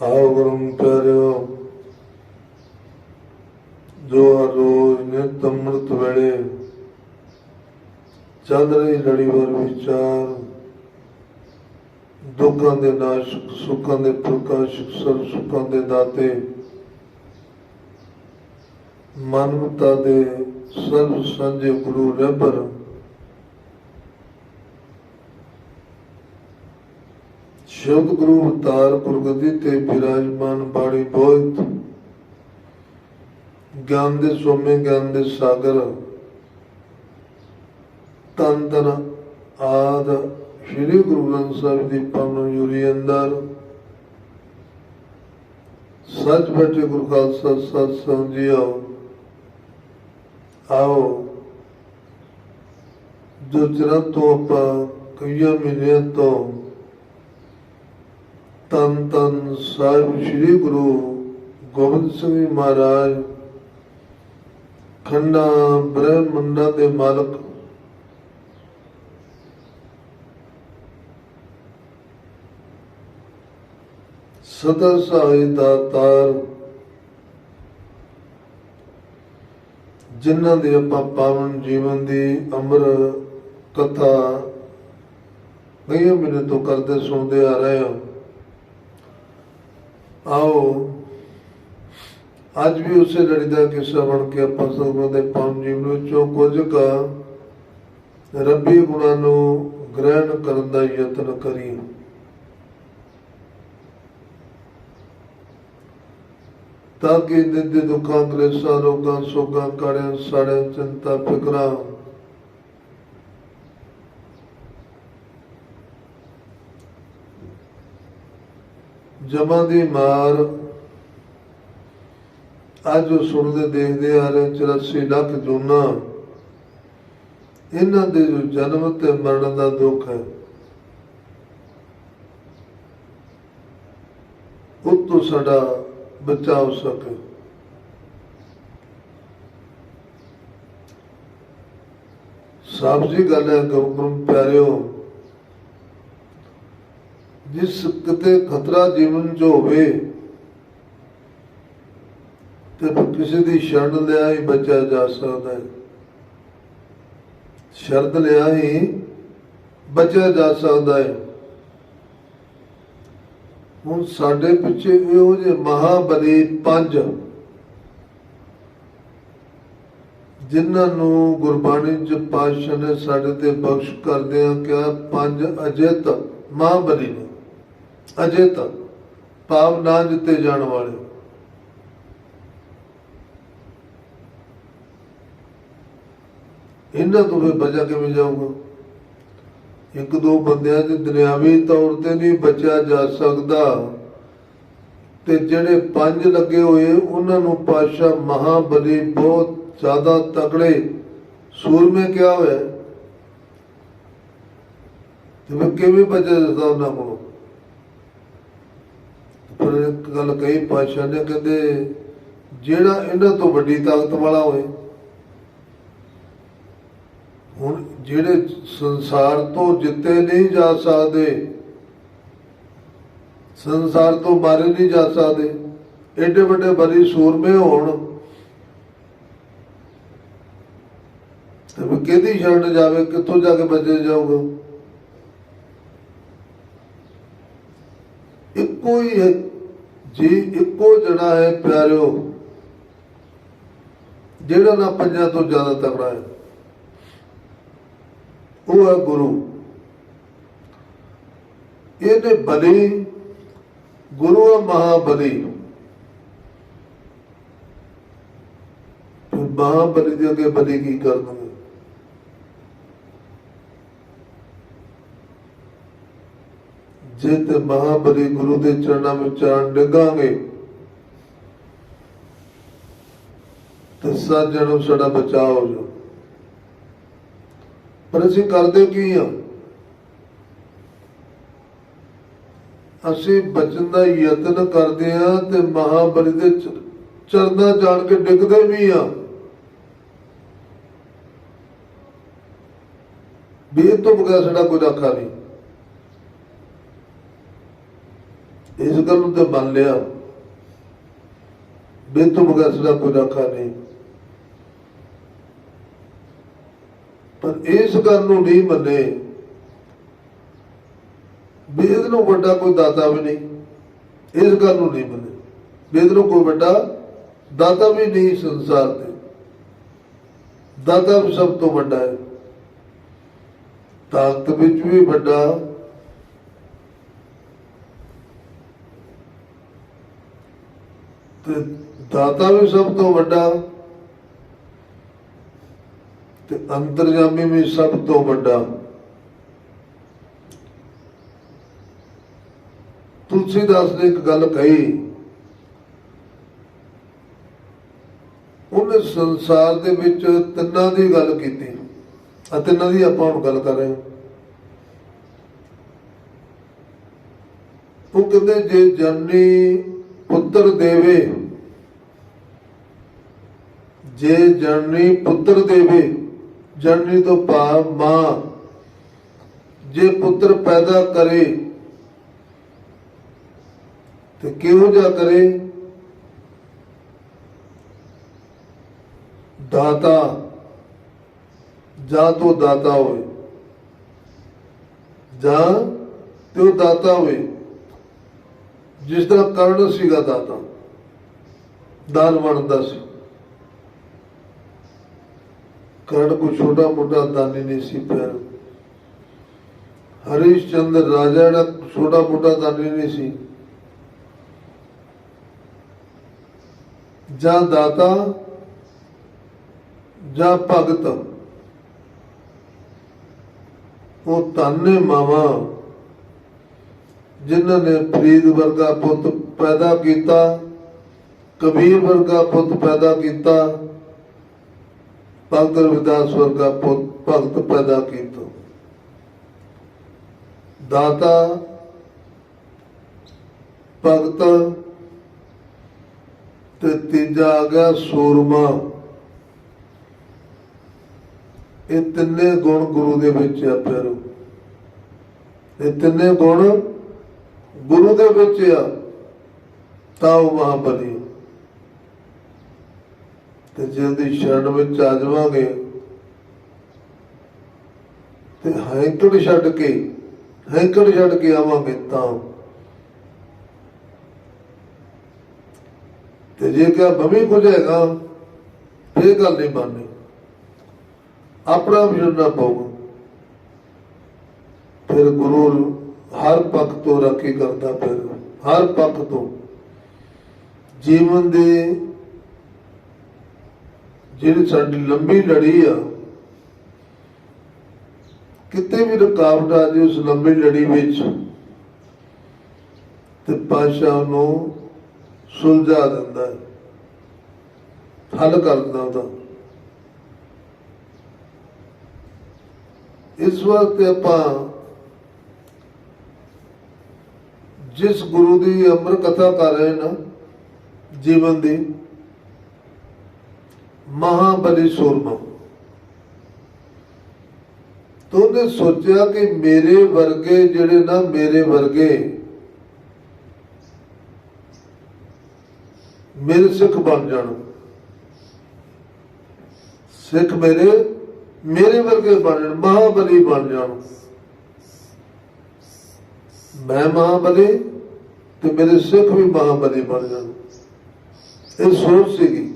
ਆਓ ਗੁਰੂ ਪਿਆਰਿਓ, ਜੋ ਹਰ ਰੋਜ਼ ਨਿਤ ਅੰਮ੍ਰਿਤ ਵੇਲੇ ਚੱਲ ਰਹੀ ਲੜੀਵਾਰ ਵਿਚਾਰ, ਦੁੱਖਾਂ ਦੇ ਨਾਸ਼ਕ ਸੁੱਖਾਂ ਦੇ ਪ੍ਰਕਾਸ਼ਕ ਸਰਬ ਸੁੱਖਾਂ ਦੇ ਦਾਤੇ ਮਾਨਵਤਾ ਦੇ ਸਰਬ ਸਾਂਝੇ ਗੁਰੂ ਰਹਿਬਰ ਸ਼ਬਦ ਗੁਰੂ ਅਵਤਾਰ ਗੁਰਗੱਦੀ ਤੇ ਬਿਰਾਜਮਾਨ ਬਾਣੀ ਬੋਧ ਗਿਆਨ ਦੇ ਸੋਮੇ, ਗਿਆਨ ਦੇ ਸਾਗਰ। ਤਨ ਆਦ ਸ੍ਰੀ ਗੁਰੂ ਗ੍ਰੰਥ ਸਾਹਿਬ ਦੀ ਪਵਨ ਯੂਰੀ ਅੰਦਰ। ਸੱਚ ਬੈਠੇ ਗੁਰੂ ਖਾਲਸਾ ਸਤ ਸੰਗ ਜੀਓ ਆਓ। ਜੋ ਚਿਰਾਂ ਤੋਂ ਆਪਾਂ ਕਈਆਂ ਮਹੀਨਿਆਂ ਤੋਂ ਤਨ ਤਨ ਸਾਹਿਬ ਸ੍ਰੀ ਗੁਰੂ ਗੋਬਿੰਦ ਸਿੰਘ ਜੀ ਮਹਾਰਾਜ, ਖੰਡਾ ਬ੍ਰਹਮੰਡਾਂ ਦੇ ਮਾਲਕ। ਸਦਾ ਸਹਾਇ ਦਾਤਾਰ ਜਿਨ੍ਹਾਂ ਦੇ ਆਪਾਂ ਪਾਵਨ ਜੀਵਨ ਦੀ ਅਮਰ ਕਥਾ ਕਈ ਮਹੀਨੇ ਤੋਂ ਕਰਦੇ ਸੁਣਦੇ ਆ ਰਹੇ ਹਾਂ। ਆਓ। ਅੱਜ ਵੀ ਉਸੇ ਲੜੀ ਦਾ ਕਿੱਸਾ ਬਣ ਕੇ ਆਪਾਂ ਸਤਿਗੁਰਾਂ ਦੇ ਪਾਵਨ ਜੀਵਨ ਵਿੱਚੋਂ ਕੁਝ ਕਾ ਰੱਬੀ ਗੁਣਾਂ ਨੂੰ ਗ੍ਰਹਿਣ ਕਰਨ ਦਾ ਯਤਨ ਕਰੀਏ ਤਾਂ ਕਿ ਦਿਲ ਦੇ ਦੁੱਖਾਂ, ਕਲੇਸ਼ਾਂ, ਰੋਗਾਂ, ਸੋਗਾਂ ਕਾੜਿਆਂ ਸਾੜਿਆਂ ਚਿੰਤਾ, ਫਿਕਰਾਂ ਜਮਾਂ ਦੀ ਮਾਰ। ਅੱਜ ਉਹ ਸੁਣਦੇ ਦੇਖਦੇ ਆ ਰਹੇ 84 ਲੱਖ ਜੂਨਾ। ਇਹਨਾਂ ਦੇ ਜੋ ਜਨਮ ਤੇ ਮਰਨ ਦਾ ਦੁੱਖ ਹੈ। ਉਹ ਤੋਂ ਸਾਡਾ ਬਚਾਅ ਹੋ ਸਕੇ। ਸਾਫ਼ ਜੀ, ਗੱਲ ਹੈ ਗੁਰੂ ਪਿਆਰਿਓ। ਜਿਸ ਕਿਤੇ ਖਤਰਾ ਜੀਵਨ ਚ ਹੋਵੇ ਤੇ ਫਿਰ ਕਿਸੇ ਦੀ ਸ਼ਰਨ ਲਿਆ ਹੀ ਬਚਿਆ ਜਾ ਸਕਦਾ ਹੈ। ਸ਼ਰਦ ਲਿਆ ਹੀ ਬਚਿਆ ਜਾ ਸਕਦਾ ਹੈ। ਹੁਣ ਸਾਡੇ ਪਿੱਛੇ ਇਹੋ ਜਿਹੇ ਮਹਾਬਲੀ ਪੰਜ ਜਿਨ੍ਹਾਂ ਨੂੰ ਗੁਰਬਾਣੀ ਚ ਪਾਤਸ਼ਾਹ ਨੇ ਸਾਡੇ ਤੇ ਬਖਸ਼ ਕਰਦਿਆਂ ਕਿਹਾ, ਪੰਜ ਅਜਿਤ ਮਹਾਬਲੀ ਨੇ। ਅਜੇ ਤੱਕ ਪਾਵ ਨਾ ਜਿੱਤੇ ਜਾਣ ਵਾਲੇ। ਇਹਨਾਂ ਤੋਂ ਫਿਰ ਬਚਾ ਕਿਵੇਂ ਜਾਊਗਾ? ਇੱਕ ਦੋ ਬੰਦਿਆਂ ਦੇ ਦੁਨਿਆਵੀ ਤੌਰ ਤੇ ਨਹੀਂ ਬਚਿਆ ਜਾ ਸਕਦਾ। ਤੇ ਜਿਹੜੇ ਪੰਜ ਲੱਗੇ ਹੋਏ, ਉਹਨਾਂ ਨੂੰ ਪਾਸ਼ਾ ਮਹਾਬਲੀ ਬਹੁਤ ਜ਼ਿਆਦਾ ਤਕੜੇ ਸੂਰਮੇ ਕਿਹਾ ਹੋਇਆ ਹੈ। ਤੇ ਮੈਂ ਕਿਵੇਂ ਬਚਿਆ ਜਾਂਦਾ ਉਹਨਾਂ ਕੋਲੋਂ? ਪਰ ਇੱਕ ਗੱਲ ਕਹੀ ਪਾਤਸ਼ਾਹ ਨੇ, ਕਹਿੰਦੇ ਜਿਹੜਾ ਇਹਨਾਂ ਤੋਂ ਵੱਡੀ ਤਾਕਤ ਵਾਲਾ ਹੋਏ, ਹੁਣ ਜਿਹੜੇ ਸੰਸਾਰ ਤੋਂ ਜਿੱਤੇ ਨਹੀਂ ਜਾ ਸਕਦੇ, ਸੰਸਾਰ ਤੋਂ ਮਾਰੇ ਨਹੀਂ ਜਾ ਸਕਦੇ, ਏਡੇ ਵੱਡੇ ਬਲੀ ਸੂਰਮੇ ਹੋਣ, ਤੇ ਫਿਰ ਕਿਹਦੀ ਛੱਡ ਜਾਵੇ, ਕਿੱਥੋਂ ਜਾ ਕੇ ਬਚੇ ਜਾਊਗਾ? ਇੱਕੋ ਹੀ। ਜੀ, ਇੱਕੋ ਜਣਾ ਹੈ, ਪਿਆਰਿਓ। ਜਿਹੜਾ ਨਾ ਪੰਜਾਂ ਤੋਂ ਜ਼ਿਆਦਾ ਤਕੜਾ ਹੈ। ਉਹ ਹੈ ਗੁਰੂ। ਇਹਦੇ ਬਲੀ ਗੁਰੂ ਹੈ ਮਹਾਬਲੀ। ਫਿਰ ਮਹਾਬਲੀ ਦੇ ਅੱਗੇ ਬਲੀ ਕੀ ਕਰ ਦੂੰਗੇ ਜੇ ਤੇ ਮਹਾਬਲੀ ਗੁਰੂ ਦੇ ਚਰਨਾਂ ਵਿੱਚ ਚਰਨ ਡਿੱਗਾਂਗੇ। ਤਾਂ ਸਾਜਣੋਂ ਸਾਡਾ ਬਚਾਅ ਹੋ ਜਾਊ ਪਰ ਅਸੀਂ ਕਰਦੇ ਕੀ ਆ? ਅਸੀਂ ਬਚਣ ਦਾ ਯਤਨ ਕਰਦੇ ਆ ਤੇ ਮਹਾਬਲੀ ਦੇ ਚਰਨਾਂ ਜਾਣ ਕੇ ਡਿੱਗਦੇ ਵੀ ਆ ਵੀ ਇਹ ਤੋਂ ਬਗੈਰ ਸਾਡਾ ਕੋਈ ਆਖਾ ਨਹੀਂ। ਇਸ ਗੱਲ ਨੂੰ ਤਾਂ ਮੰਨ ਲਿਆ। ਬਿਨ ਤੋਂ ਬਗੈਰ ਸਦਾ ਕੋਈ ਰਾਖਾ ਨਹੀਂ। ਪਰ ਇਸ ਗੱਲ ਨੂੰ ਨਹੀਂ ਮੰਨੇ। ਵੀ ਇਹਦੇ ਨੂੰ ਵੱਡਾ ਕੋਈ ਦਾਤਾ ਵੀ ਨਹੀਂ। ਇਸ ਗੱਲ ਨੂੰ ਨਹੀਂ ਮੰਨੇ। ਵੀ ਇਹਦੇ ਨੂੰ ਕੋਈ ਵੱਡਾ ਦਾਤਾ ਵੀ ਨਹੀਂ ਸੰਸਾਰ ਦੇ। ਦਾਤਾ ਵੀ ਸਭ ਤੋਂ ਵੱਡਾ ਹੈ। ਤਾਕਤ ਵਿੱਚ ਵੀ ਵੱਡਾ। ਤੇ ਦਾਤਾ ਵੀ ਸਭ ਤੋਂ ਵੱਡਾ ਤੇ ਅੰਤਰਜਾਮੀ ਵੀ ਸਭ ਤੋਂ ਵੱਡਾ। ਤੁਲਸੀਦਾਸ ਨੇ ਇੱਕ ਗੱਲ ਕਹੀ। ਉਹਨੇ ਸੰਸਾਰ ਦੇ ਵਿੱਚ ਤਿੰਨਾਂ ਦੀ ਗੱਲ ਕੀਤੀ ਅਤੇ ਤਿੰਨਾਂ ਦੀ ਆਪਾਂ ਹੁਣ ਗੱਲ ਕਰ ਰਹੇ ਹਾਂ। ਉਹ ਕਹਿੰਦੇ, ਜੇ ਜਾਨੀ ਪੁੱਤਰ ਦੇਵੇ। ਜੇ ਜਨਨੀ ਪੁੱਤਰ ਦੇਵੇ, ਜਨਨੀ ਤੋਂ ਭਾਵ ਮਾਂ। ਜੇ ਪੁੱਤਰ ਪੈਦਾ ਕਰੇ, ਤੇ ਕਿਹੋ ਜਿਹਾ ਕਰੇ? ਦਾਤਾ। ਜਾਂ ਤੋਂ ਦਾਤਾ ਹੋਵੇ। ਜਾਂ ਤੇ ਦਾਤਾ ਹੋਵੇ। ਜਿਸ ਦਾ ਕਰਨ ਸੀਗਾ ਦਾਤਾ ਦਾਨ ਬਣਦਾ ਸੀ। ਕਰਨ ਕੋ ਛੋਟਾ ਮੋਟਾ ਦਾਨੀ ਨਹੀਂ ਸੀ ਪਿਆਰ ਹਰੀਸ਼ ਚੰਦਰ ਰਾਜਾ ਜਿਹੜਾ ਛੋਟਾ ਮੋਟਾ ਦਾਨੀ ਨਹੀਂ ਸੀ। ਜਾਂ ਦਾਤਾ, ਜਾਂ ਭਗਤ। ਉਹ ਤਾਨੇ ਮਾਵਾ। ਜਿਨ੍ਹਾਂ ਨੇ ਫਰੀਦ ਵਰਗਾ ਪੁੱਤ ਪੈਦਾ ਕੀਤਾ, ਕਬੀਰ ਵਰਗਾ ਪੁੱਤ ਪੈਦਾ ਕੀਤਾ ਭਗਤ ਰਵਿਦਾਸ ਵਰਗਾ ਪੁੱਤ, ਭਗਤ ਪੈਦਾ ਕੀਤਾ। ਦਾਤਾ, ਭਗਤ ਤੇ ਤੀਜਾ ਆ ਗਿਆ ਸੂਰਮਾ। ਇਹ ਤਿੰਨੇ ਗੁਣ ਗੁਰੂ ਦੇ ਵਿੱਚ ਆ ਪਿਆਰੋ ਇਹ ਤਿੰਨੇ ਗੁਣ ਗੁਰੂ ਦੇ ਵਿੱਚ ਆ, ਤਾਂ ਉਹ ਮਹਾਬਲੀ ਤੇ ਜੇ ਉਹਦੀ ਸ਼ਰਨ ਵਿੱਚ ਆ ਜਾਵਾਂਗੇ, ਤੇ ਹੈਂਕੜ ਛੱਡ ਕੇ, ਹੈਂਕੜ ਛੱਡ ਕੇ ਆਵਾਂਗੇ ਤਾਂ। ਤੇ ਜੇ ਕਿਹਾ ਭਵੀ ਕੁਝ ਹੈਗਾ ਇਹ ਗੱਲ ਨਹੀਂ ਮੰਨਣੀ ਆਪਣਾ ਵੀ ਨਾ ਪਊਗਾ। ਫਿਰ ਗੁਰੂ ਹਰ ਪੱਖ ਤੋਂ ਰਾਖੀ ਕਰਦਾ ਫਿਰ ਹਰ ਪੱਖ ਤੋਂ। ਜੀਵਨ ਦੇ ਜਿਹੜੀ ਸਾਡੀ ਲੰਬੀ ਲੜੀ ਆ, ਕਿਤੇ ਵੀ ਰੁਕਾਵਟ ਆ ਜੇ ਉਸ ਲੰਬੀ ਲੜੀ ਵਿੱਚ, ਤੇ ਪਾਸ਼ਾ ਨੂੰ ਸੁਲਝਾ ਦਿੰਦਾ ਹੈ, ਹੱਲ ਕਰ ਦਿੰਦਾ ਉਹਦਾ। ਇਸ ਵਾਸਤੇ ਆਪਾਂ ਜਿਸ ਗੁਰੂ ਦੀ ਅਮਰ ਕਥਾ ਕਰ ਰਹੇ ਨਾ ਜੀਵਨ ਦੀ, ਮਹਾਬਲੀ ਸੂਰਮਾ। ਤੋਂ ਉਹਨੇ ਸੋਚਿਆ ਕਿ ਮੇਰੇ ਵਰਗੇ ਜਿਹੜੇ ਨਾ ਮੇਰੇ ਵਰਗੇ, ਮੇਰੇ ਸਿੱਖ ਬਣ ਜਾਣ। ਸਿੱਖ ਮੇਰੇ ਮੇਰੇ ਵਰਗੇ ਬਣ ਜਾਣ, ਮਹਾਬਲੀ ਬਣ ਜਾਣ। ਮੈਂ ਮਹਾਬਲੀ ਤੇ ਮੇਰੇ ਸਿੱਖ ਵੀ ਮਹਾਬਲੀ ਬਣ ਜਾਣ। ਇਹ ਸੋਚ ਸੀਗੀ।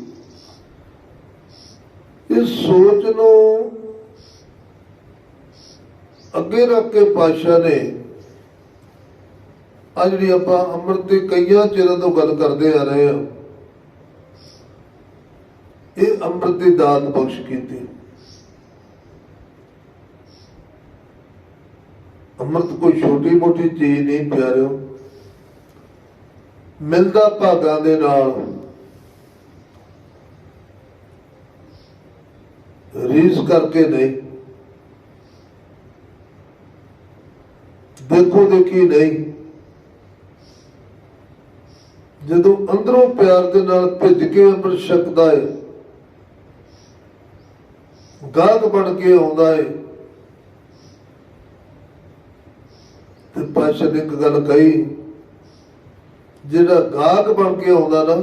ਇਸ ਸੋਚ ਨੂੰ ਅੱਗੇ ਰੱਖ ਕੇ ਪਾਸ਼ਾ ਨੇ ਆ ਜਿਹੜੀ ਆਪਾਂ ਅੰਮ੍ਰਿਤ ਦੇ ਕਈਆਂ ਚਿਰਾਂ ਤੋਂ ਗੱਲ ਕਰਦੇ ਆ ਰਹੇ ਹਾਂ, ਇਹ ਅੰਮ੍ਰਿਤ ਦੀ ਦਾਤ ਬਖਸ਼ ਕੀਤੀ। ਅੰਮ੍ਰਿਤ ਕੋਈ ਛੋਟੀ ਮੋਟੀ ਚੀਜ਼ ਨਹੀਂ ਪਿਆਰਿਓ। ਮਿਲਦਾ ਭਾਗਾਂ ਦੇ ਨਾਲ। ਰੀਸ ਕਰਕੇ ਨਹੀਂ। ਦੇਖੋ ਦੇਖੀ ਨਹੀਂ। ਜਦੋਂ ਅੰਦਰੋਂ ਪਿਆਰ ਦੇ ਨਾਲ ਭਿੱਜ ਕੇ ਅੰਮ੍ਰਿਤ ਛਕਦਾ ਏ, ਗਾਹਕ ਬਣ ਕੇ ਆਉਂਦਾ ਏ ਤੇ ਨੇ ਇੱਕ ਗੱਲ ਕਹੀ ਜਿਹੜਾ ਗਾਹਕ ਬਣ ਕੇ ਆਉਂਦਾ ਨਾ